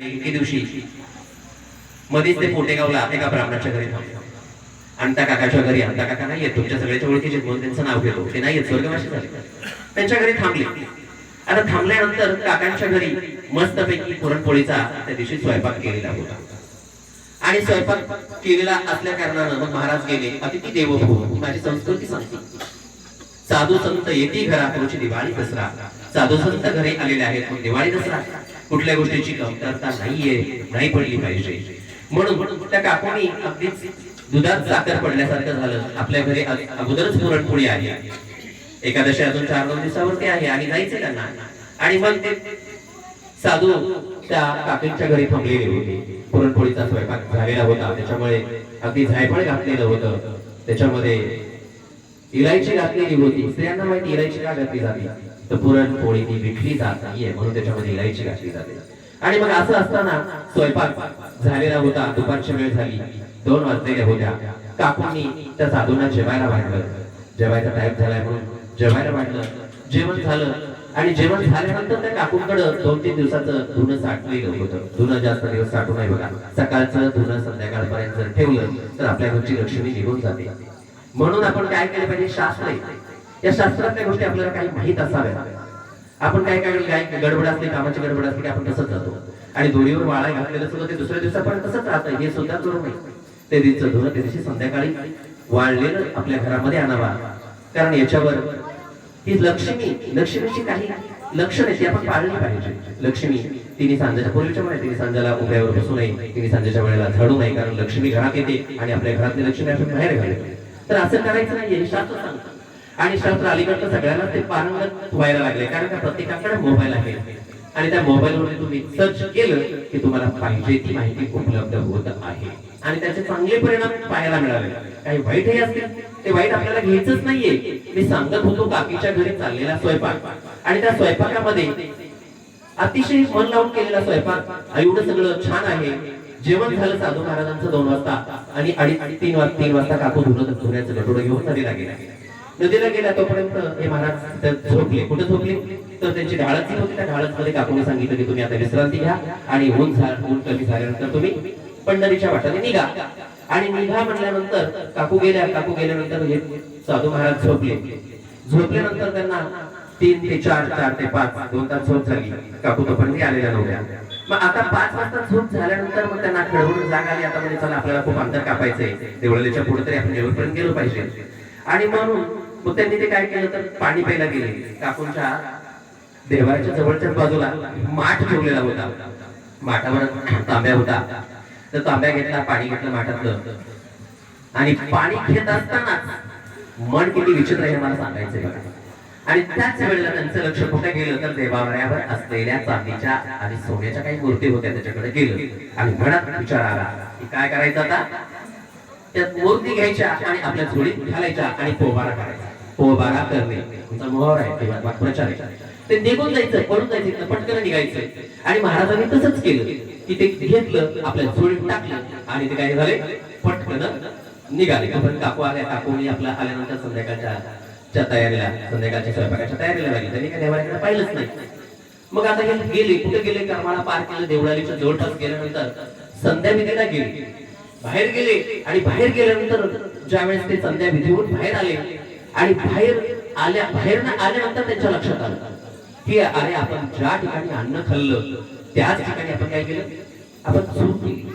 एके दिवशी मध्येच ते पोटेगावला एका ब्राह्मणाच्या घरी आणता काकाच्या घरी आणता काका नाही येत तुमच्या सगळ्याच्या ओळखीचे म्हणून त्यांचं नाव घेतो. ते नाही येत स्वर्गवाशी झाले. त्यांच्या घरी थांबले. आता थांबल्यानंतर काकांच्या घरी मस्तपैकी पुरणपोळीचा त्या दिवशी स्वयंपाक केलेला होता. आणि स्वयंपाक केलेला असल्या कारणानं मग महाराज गेले. अतिथी देव भव माझी संस्कृती सांगते. साधू संत येते घरा तुमची दिवाळी दसरा. साधू संत घरी आलेले आहेत मग दिवाळी दसरा. कुठल्या गोष्टीची कमतरता नाहीये नाही पडली पाहिजे. म्हणून त्या काकोनी अगदीच दुधात साखर पडल्यासारखं झालं. आपल्या घरी अगोदरच पुरणपोळी आली. एकादशी अजून चार दोन दिवसावरती आहे आणि जायचं त्यांना. आणि मग ते साधू त्या काकींच्या घरी थांबलेले होते. पुरणपोळीचा स्वयंपाक झालेला होता. त्याच्यामुळे अगदी झायफळ घातलेलं होतं. त्याच्यामध्ये इलायची घातलेली होती. स्त्रियांना माहिती इलायची का घातली जाते? तर पुरणपोळी ती विकली जात नाहीये म्हणून त्याच्यामध्ये इलायची घातली जाते. आणि मग असं असताना स्वयंपाक झालेला होता दुपारची वेळ झाली. दोन वाजलेल्या होत्या. काकूंनी त्या साधूंना जेवायला वाढलं. जेवायचा टाईम झालाय म्हणून जेवायला वाढलं. जेवण झालं. आणि जेवण झाल्यानंतर त्या काकूंकडे दोन तीन दिवसाचं धुणं साठलेलं होतं. धुणं जास्त दिवस साठू नाही बघा. सकाळचं धुणं संध्याकाळपर्यंत जर ठेवलं तर आपल्या घरची लक्ष्मी निघून जाते. म्हणून आपण काय केलं पाहिजे? शास्त्र या शास्त्रातल्या गोष्टी आपल्याला काही माहीत असाव्या आपण काय काय काय गडबड असते कामाची गडबड असते की आपण तसंच जातो आणि दोरीवर वाळा घातलेलं सुद्धा ते दुसऱ्या दिवसापर्यंत तसंच राहतं. हे सुद्धा करू नये ते दिवस धुणं त्या दिवशी संध्याकाळी वाळलेलं आपल्या घरामध्ये आणावा. कारण याच्यावर ही लक्ष्मी लक्ष्मीची काही लक्षण ती आपण पाळली पाहिजे. लक्ष्मी तिने सांजेच्या पूर्वीच्या वेळेला तिने सांजेला उभ्यावर बसू नये तिने सांजेच्या वेळेला झाडू नये कारण लक्ष्मी घरात येते आणि आपल्या घरातली लक्ष्मी आपण बाहेर घालते. तर असं करायचं नाही शास्त्र सांगतं. आणि शास्त्र अलीकडचं सगळ्यांना ते पारंगत व्हायला लागले कारण का प्रत्येकाकडे मोबाईल आहे. आणि त्या मोबाईलमध्ये तुम्ही सर्च केलं की तुम्हाला पाहिजे ती माहिती उपलब्ध होत आहे. आणि त्याचे चांगले परिणाम पाहायला मिळाले. काही वाईटही असतील ते वाईट आपल्याला घ्यायचंच नाहीये. मी सांगत होतो काकीच्या घरी चाललेला स्वयंपाक. आणि त्या स्वयंपाकामध्ये अतिशय मन लावून केलेला स्वयंपाक. एवढं सगळं छान आहे. जेवण झालं साधू महाराजांचं दोन वाजता. आणि अडीच तीन वाजता तीन वाजता काकू धुणं धुण्याचं लटोडं घेऊन नदीला गेला. नदीला गेला तोपर्यंत हे महाराज झोपले. कुठे झोपले? तर त्यांची ढाळच होती. त्या ढाळच मध्ये काकूने सांगितलं की तुम्ही आता विश्रांती घ्या आणि ऊन झालं ऊन कमी झाल्यानंतर तुम्ही पंढरीच्या वाटाने निघा. आणि निघा म्हटल्यानंतर काकू गेल्या काकू गेल्यानंतर हे साधू महाराज झोपले. झोपल्यानंतर त्यांना तीन ते चार चार ते पाच दोन तास झोप झाली. काकू तोपर्यंत आलेल्या नव्हत्या. मग आता पाच वाजता झोप झाल्यानंतर मग त्यांना खडबडून जाग आली. आता म्हणजे चला आपल्याला खूप अंतर कापायचंय. देवळालीच्या पुढे तरी आपण देवळपर्यंत गेलो पाहिजे. आणि म्हणून मग त्यांनी ते काय केलं तर पाणी प्यायला गेले. काकूंच्या देवाच्या जवळच्या बाजूला माठ ठेवलेला होता. माठावर तांब्या होता. तर तांब्या घेतला पाणी घेतलं माठातलं. आणि पाणी घेत असतानाच मन किती विचित्र आहे हे मला सांगायचंय आणि त्याच वेळेला त्यांचं लक्ष कुठे गेलं? तर देवावर असलेल्या चांदीच्या आणि सोन्याच्या काही मूर्ती होत्या त्याच्याकडे गेलं. आणि म्हणत विचार आला की काय करायचं आता? त्या मूर्ती घ्यायच्या आणि आपल्या झोडीत घालायच्या आणि पोबारा करायचा. पोबारा करणे. तुमचा मोहर आहे किंवा प्रचार आहे. ते निघून जायचं पडून जायचं पटकन निघायचं. आणि महाराजांनी तसंच केलं. की ते घेतलं आपल्या झोळीत टाकलं आणि ते काय झाले? पटकन निघाले. पण काकू आल्या. काकूनी आपला आल्यानंतर संध्याकाळच्या च्या तयारीला संध्याकाळच्या स्वयंपाकाच्या तयारीला लागली. त्यांनी काय देवाकडे पाहिलंच नाही. मग आता गेले कुठे गेले? कर्माला पार केलं देवळालीच्या जवळपास गेल्यानंतर. संध्या विधीला गेले. बाहेर गेले. आणि बाहेर गेल्यानंतर ज्यावेळेस ते संध्या विधीहून बाहेर आले आणि बाहेर आल्या बाहेर आल्यानंतर त्यांच्या लक्षात आलं की अरे आपण ज्या ठिकाणी अन्न खाल्लं त्याच ठिकाणी आपण काय केलं? आपण चूक केली.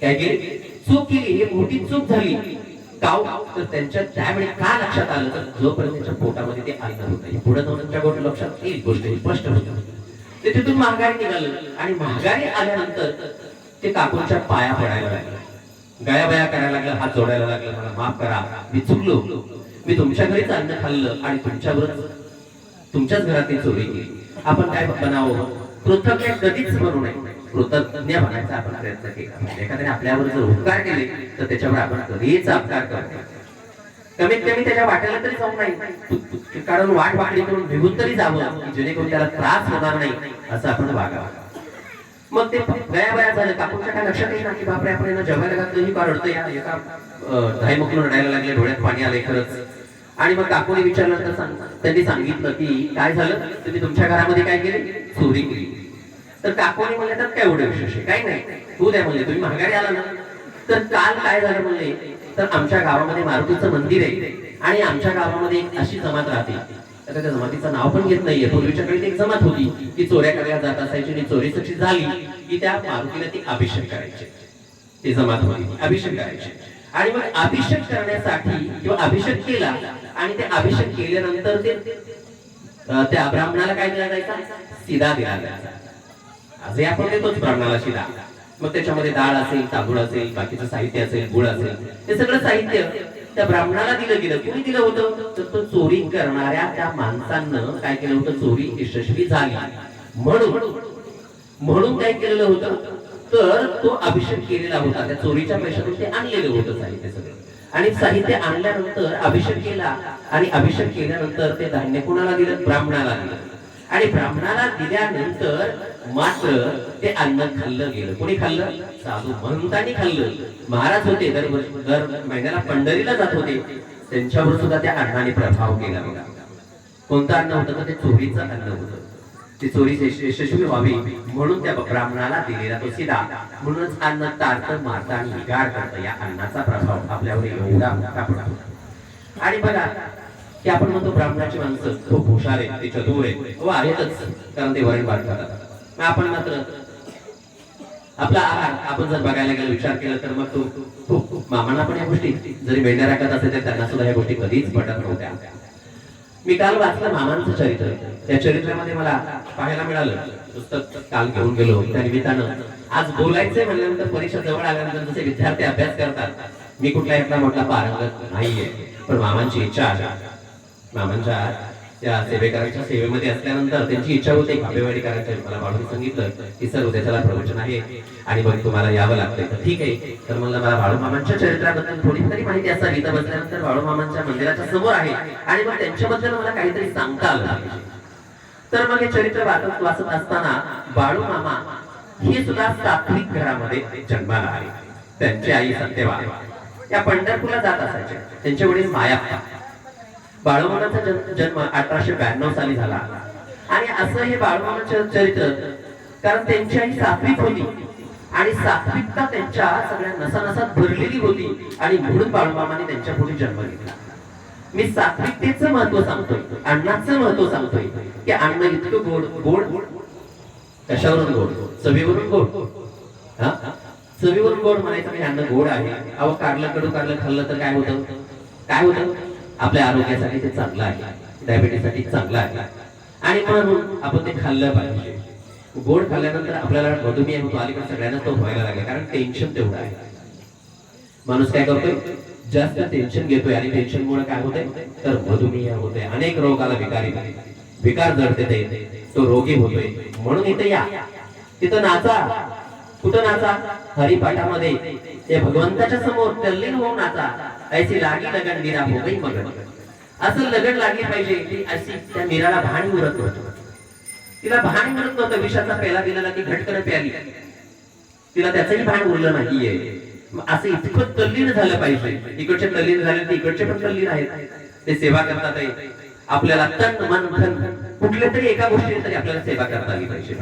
काय केली? चूक केली. ही मोठी चूक झाली. काव तर त्यांच्या त्यावेळी का लक्षात आलं तर जोपर्यंत त्यांच्या पोटामध्ये ते अन्न नाही. पुढे जाऊन त्यांच्या गोष्ट लक्षात एक गोष्ट स्पष्ट होत. ते तिथून महागारी निघालं. आणि महागारी आल्यानंतर ते काकूंच्या पाया पडायला लागलं. गया बया करायला लागलं हात जोडायला लागलं. मला माफ करा. मी चुकलो. मी तुमच्या घरीच अन्न खाल्लं आणि तुमच्यावर तुमच्याच घरात चोरी केली. आपण काय बनावं? कृतज्ञ कधीच बनू नये. कृतज्ञ म्हणायचा आपण प्रयत्न केला. पाहिजे. एखाद्याने आपल्यावर जर उपकार केले तर त्याच्यावर आपण कधीच अपकार करतो कमीत कमी त्याच्या वाट्याला तरी जाऊ नाही. कारण वाट वाकडी करून निघून तरी जावं जेणेकरून त्याला त्रास होणार नाही असं आपण वागावं. मग ते गया बया झालं. कापूरच्या काय लक्षात येईल ना की बापरे आपण यांना जेवायला घातलं ही का रडतं या एका धाई मुकलून रडायला लागले डोळ्यात पाणी आले खरंच. आणि मग काकूने विचारल्यानंतर सांग- त्यांनी सांगितलं की काय झालं? तुम्ही तुमच्या घरामध्ये काय केले? चोरी केली. तर काकोनी म्हणले तर काय एवढं विशेष आहे काही नाही. तू द्या म्हणले तुम्ही महागारी आला ना. तर काल काय झालं म्हणले तर आमच्या गावामध्ये मारुतीचं मंदिर आहे आणि आमच्या गावामध्ये एक अशी जमात राहते. आता त्या जमातीचं नाव पण घेत नाहीये. पूर्वीच्या काळी एक जमात होती की चोऱ्या करायला जात असायची आणि चोरी सक्षी झाली की त्या मारुतीला ती अभिषेक करायची. ती जमात होती अभिषेक करायचे. आणि मग अभिषेक करण्यासाठी किंवा अभिषेक केला आणि ते अभिषेक केल्यानंतर ते त्या ब्राह्मणाला काय दिला जायचा? सिदा दिला जायचा. आजही आपण देतोच ब्राह्मणाला शिदा मग त्याच्यामध्ये डाळ असेल तांदूळ असेल बाकीचं साहित्य असेल गुळ असेल हे सगळं साहित्य त्या ब्राह्मणाला दिलं गेलं. कोणी दिलं होतं? तर तो चोरी करणाऱ्या त्या माणसांना काय केलं होतं? चोरी यशस्वी झाली. म्हणून म्हणून काय केलेलं होतं? तर तो अभिषेक केलेला होता. त्या चोरीच्या पैशातून ते आणलेलं होतं साहित्य सगळं. आणि साहित्य आणल्यानंतर अभिषेक केला. आणि अभिषेक केल्यानंतर ते धान्य कोणाला दिलं? ब्राह्मणाला दिलं. आणि ब्राह्मणाला दिल्यानंतर मात्र ते अन्न खाल्लं गेलं. कोणी खाल्लं? साधू महंतांनी खाल्लं. महाराज होते दर वर्ष- दर महिन्याला पंढरीला जात होते. त्यांच्यावर सुद्धा त्या अन्नाने प्रभाव केला बघा. कोणतं अन्न होतं तर ते चोरीचं अन्न होतं. ती चोरी यशस्वी व्हावी म्हणून त्या ब्राह्मणाला दिलेला तो सीधा. म्हणूनच अन्न तारत मारता आणि बिगाड करतं या अन्नाचा प्रभाव आपल्यावर एवढा मोठा पडतो. आणि बघा की आपण म्हणतो ब्राह्मणाची माणसं. खूप हुशार आहेत ते चतुर आहेत. व आहेतच कारण ते वरण भात खातात आपण मात्र आपला आहार आपण जर बघायला गेलो विचार केला तर मग तो खूप मामांना पण या गोष्टी जरी मेंढ्या राखत असेल तर त्यांना सुद्धा या गोष्टी कधीच पटत नव्हत्या. मी काल वाचलं मामांचं चरित्र. त्या चरित्रामध्ये मला पाहायला मिळालं. पुस्तक काल घेऊन गेलो त्या निमित्तानं. आज बोलायचंय म्हणल्यानंतर परीक्षा जवळ आल्यानंतर जसे विद्यार्थी अभ्यास करतात मी कुठला एकला म्हटला पारंगत नाहीये पण मामांची इच्छा आहे. मामांच्या त्या सेवेकरांच्या सेवेमध्ये असल्यानंतर त्यांची इच्छा होती भाबेवाडी करायची मला बाळूने सांगितलं की सर उद्याच्याला प्रवचन आहे आणि मग तुम्हाला यावं लागतंय. तर ठीक आहे. तर मला मला बाळू मामांच्या चरित्राबद्दल थोडी तरी माहिती असावी. तर बसल्यानंतर बाळू मामांच्या मंदिराच्या समोर आहे आणि मग त्यांच्याबद्दल मला काहीतरी सांगता आलं. तर मग हे चरित्र वाचत वाचत असताना बाळू मामा हे सुद्धा सात्विक घरामध्ये जन्माला आले. त्यांची आई सत्यवा या पंढरपूरला जात असायच्या. त्यांचे वडील मायाप्पा. बाळूमामाचा जन्म अठराशे ब्याण्णव साली झाला. आणि असं हे बाळूमामाचं चरित्र कारण त्यांची सात्विक होती. आणि सात्विकता त्यांच्या सगळ्या नसानसात भरलेली होती आणि म्हणून बाळूमामाने त्यांच्या पुढे जन्म घेतला. मी सात्विकतेच महत्त्व सांगतोय. अण्णाचं महत्त्व सांगतोय. की अन्न इतकं गोड गोड कशावरून गोड? चवीवरून गोड. हा? चवीवरून गोड म्हणायचं म्हणजे अन्न गोड आहे. अहो कारलं कडू कारलं खाल्लं तर काय होतं? काय होतं? आपल्या आरोग्यासाठी ते चांगलं आहे. डायबिटीसाठी चांगलं आहे. आणि म्हणून आपण ते खाल्लं पाहिजे. गोड खाल्ल्यानंतर आपल्याला मधुमेह होतो. अलीकडे सगळ्यांना तो व्हायला लागला. कारण टेन्शन तेवढं आहे. माणूस काय करतोय? जास्त टेन्शन घेतोय. आणि टेन्शन मुळे काय होतंय? तर मधुमेह होते अनेक रोगाला विकारी विकार जडते ते तो रोगी होतोय. म्हणून इथे या. तिथं नाचा. कुठं नाचा? हरिपाठामध्ये. ते भगवंताच्या समोर. तल्लीन होऊन नाचा. ऐसी लागी लगन मीरा हो गई मगन असं लगन लागली पाहिजे की अशी त्या मीराला भान उरत होत। तिला भान उरत नव्हतं विषाचा पेला दिलेला ती घटकन प्याली। तिला त्याचंही भान उरलं नाहीये। असं इतकं तल्लीन झालं पाहिजे। इकडचे तल्लीन झाले तर इकडचे पण तल्लीन आहेत। ते सेवा करतात आपल्याला तन मन धन कुठल्या तरी एका गोष्टीने तरी आपल्याला सेवा करता आली पाहिजे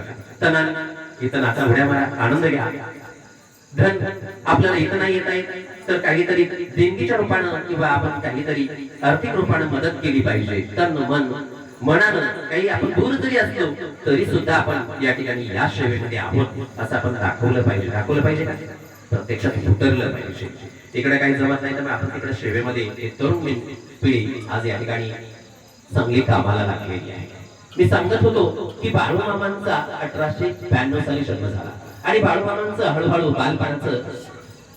तनान इथं नाचा उड्या मारा आनंद घ्या। धन आपल्याला इथं नाही येत आहे तर काहीतरी देणगीच्या रूपानं किंवा आपण काहीतरी आर्थिक रूपानं मदत केली पाहिजे. तन मन मनानं काही आपण दूर जरी असलो तरी सुद्धा आपण या ठिकाणी या सेवेमध्ये आहोत असं आपण दाखवलं पाहिजे. दाखवलं पाहिजे का? प्रत्यक्षात उतरलं पाहिजे. इकडे काही जमत नाही तर आपण तिकडे सेवेमध्ये तरुण पिढी- पिढी आज या ठिकाणी चांगली कामाला लागलेली आहे. मी सांगत होतो की बाळूमामांचा अठराशे ब्याण्णव साली जन्म झाला. आणि बाळूमामांचं हळूहळू बालपणाचं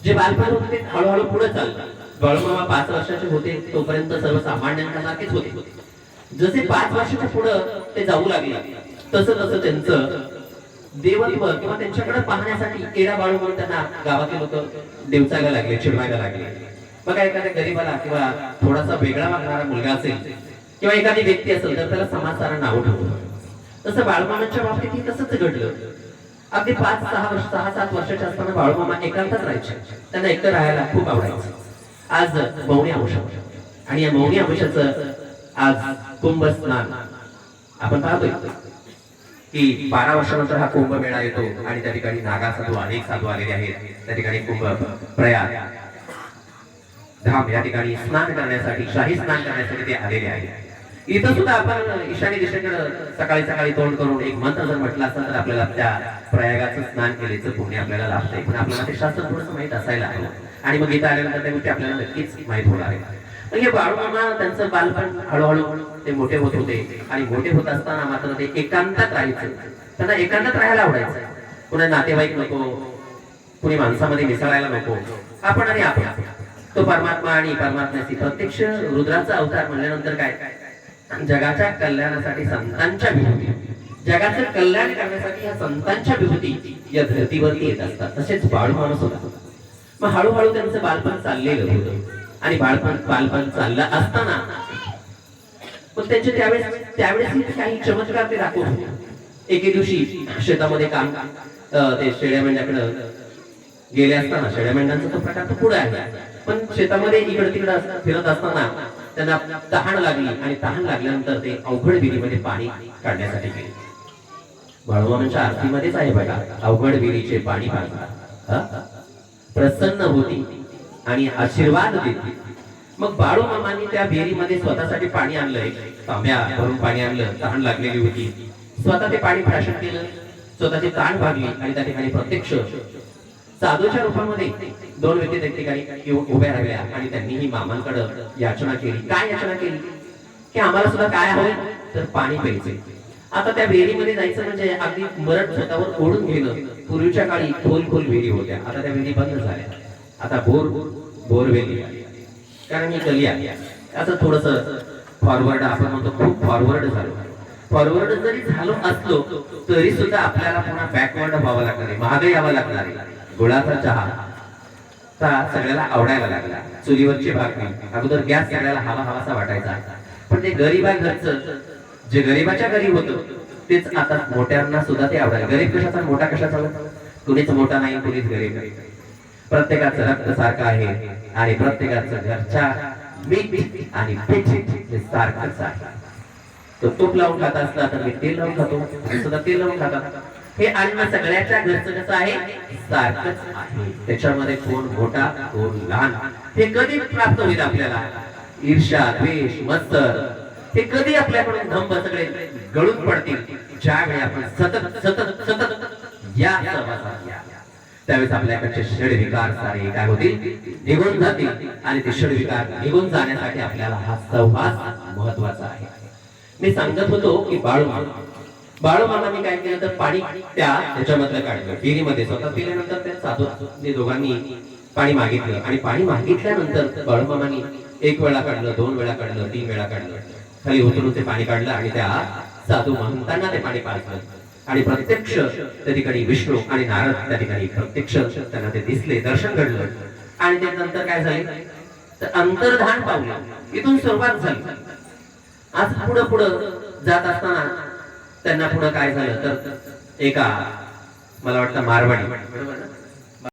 जे बालपण होते ते हळूहळू पुढे चाललं. बाळूमामा पाच वर्षाचे होते तोपर्यंत सर्वसामान्यांसारखेच होते. जसे पाच वर्षाच्या पुढं ते जाऊ लागले तसं तसं त्यांचं देवत्व किंवा त्यांच्याकडे पाहण्यासाठी केडा बाळू म्हणून त्यांना गावातील लोक देवचायला लागले चिडवायला लागले. बघा एखाद्या गरीबाला किंवा थोडासा वेगळा वागणारा मुलगा असेल किंवा एखादी व्यक्ती असेल तर त्याला समाज सारा नाव ठेवतो तसं बाळमानांच्या बाबतीत तसंच घडलं. अगदी पाच सहा वर्ष सहा सात वर्षाचे असताना बाळूमामा एकांतात राहायचे. त्यांना एकटं राहायला खूप आवडायचं. आज मौनी अंश आणि या मौनी अंशाचं आज कुंभ स्नान आपण पाहतोय की बारा वर्षानंतर हा कुंभ मेळा येतो आणि त्या ठिकाणी नागा साधू अनेक साधू आलेले आहेत. त्या ठिकाणी कुंभ प्रयाग धाम या ठिकाणी स्नान करण्यासाठी शाही स्नान करण्यासाठी ते आलेले आहेत. इथं सुद्धा आपण ईशान्य दिशेकडे सकाळी सकाळी तोंड करून एक मंत्र जर म्हटलं असतं तर आपल्याला त्या प्रयागाचं स्नान केल्याचं पुण्य आपल्याला लाभतंय. पण आपल्याला ते शास्त्र थोडंसं माहीत असायला हवं. आणि मग इथं आल्यानंतर त्या गोष्टी आपल्याला नक्कीच माहीत होणार आहे हे बाळूमामा त्यांचं बालपण हळूहळू ते मोठे होत होते. आणि मोठे होत असताना मात्र ते एकांतात राहायचे. त्यांना एकांतात राहायला आवडायचं. कुणा नातेवाईक नको कुणी माणसामध्ये मिसळायला नको. आपण आणि आपण. तो परमात्मा आणि परमात्म्याची प्रत्यक्ष रुद्राचा अवतार म्हणल्यानंतर काय? जगाच्या कल्याणासाठी संतांच्या विभूती. जगाचं कल्याण करण्यासाठी या संतांच्या विभूती या धर्तीवरती येत असतात. तसेच बाळू माणूस होता. मग हळूहळू त्यांचं बालपण चाललेलं होतं. आणि बालपण बालपण चाललं असताना पण त्यांचे त्यावेळेस त्यावेळेस काही चमत्कार ते दाखवत होते एके दिवशी शेतामध्ये काम ते शेळ्या मेंढ्याकडं गेले असताना शेळ्या मेंढ्यांचा तो प्रकार तो पुढे आहे. पण शेतामध्ये इकडे तिकडे फिरत असताना त्यांना तहान लागली आणि तहान लागल्यानंतर ते अवघड विहिरीमध्ये पाणी काढण्यासाठी गेले. बाळूमामांच्या आरतीमध्येच आहे बघा अवघड विहिरीचे पाणी प्रसन्न होती आणि आशीर्वाद देते. मग बाळू मामांनी त्या विहिरीमध्ये स्वतःसाठी पाणी आणलंय. तांब्या भरून पाणी आणलं तहान लागलेली होती. स्वतः ते पाणी प्राशन केलं स्वतःची ताण भागली आणि त्या ठिकाणी प्रत्यक्ष साधूच्या रूपामध्ये दोन व्यक्ती त्या ठिकाणी उभ्या राहिल्या आणि त्यांनीही मामांकडे याचना केली. काय याचना केली? की आम्हाला सुद्धा काय हवंय तर पाणी प्यायचे आता त्या विहिरीमध्ये जायचं म्हणजे अगदी मरट स्वतःवर ओढून घेणं. पूर्वीच्या काळी खोल खोल विहिरी होत्या. आता त्या विहिरी बंद झाल्या. आता बोर बोरवेली कारण ही गली आहे. असं थोडस फॉरवर्ड आपण म्हणतो खूप फॉरवर्ड झालो. फॉरवर्ड जरी झालो असलो तरी सुद्धा आपल्याला पुन्हा बॅकवर्ड व्हावं लागणार आहे. मागे यावं लागणार आहे. गुळाचा चहा. चा सगळ्याला आवडायला लागला. चुलीवरची भाकरी. अगोदर गॅस सगळ्याला हवा हवासा वाटायचा. पण ते गरीबा घरचं जे गरीबाच्या घरी होतं तेच आता मोठ्यांना सुद्धा ते आवडायला गरीब कशाचा मोठा कशाचा? कुणीच मोठा नाही कुणीच गरीब प्रत्येकाचं रक्त सारखं आहे. आणि प्रत्येकाचं घरच्या मीठ आणि पीठ हे सारखंच आहे. तर तूप लावून खात असला तर मी तेल लावून खातो. सुद्धा तेल लावून खातात हे अन्न सगळ्याच्या घरचं कसं आहे? सारखंच आहे. त्याच्यामध्ये कोण मोठा कोण लहान हे कधी प्राप्त होईल आपल्याला? ईर्ष्या द्वेष मत्सर हे कधी आपल्याकडून धंब सगळे गळून पडतील? ज्यावेळी आपण सतत सतत सतत या सहवासात या. त्यावेळेस आपल्याकडचे षड विकार सारे काय होतील? निघून जातील. आणि ते षड विकार निघून जाण्यासाठी आपल्याला हा सहवास महत्त्वाचा आहे. मी सांगत होतो की बाळू बाळू मामाने काय केलं तर पाणी त्या त्याच्यामधलं काढलं. विहिरीमध्ये स्वतः पिल्यानंतर त्या साधू दोघांनी पाणी मागितलं. आणि पाणी मागितल्यानंतर बाळू एक वेळा काढलं दोन वेळा काढलं तीन वेळा काढलं. खाली उतरून ते पाणी काढलं आणि त्या साधू महंतांना ते पाणी पाजलं. आणि प्रत्यक्ष त्या ठिकाणी विष्णू आणि नारद त्या ठिकाणी प्रत्यक्ष त्यांना ते दिसले दर्शन घडलं. आणि त्यानंतर काय झाले? तर अंतर्धान पावलं. इथून सुरुवात झाली. आज पुढं पुढं जात असताना त्यांना पुढं काय झालं तर एका मला वाटतं मारवाडी बरोबर ना?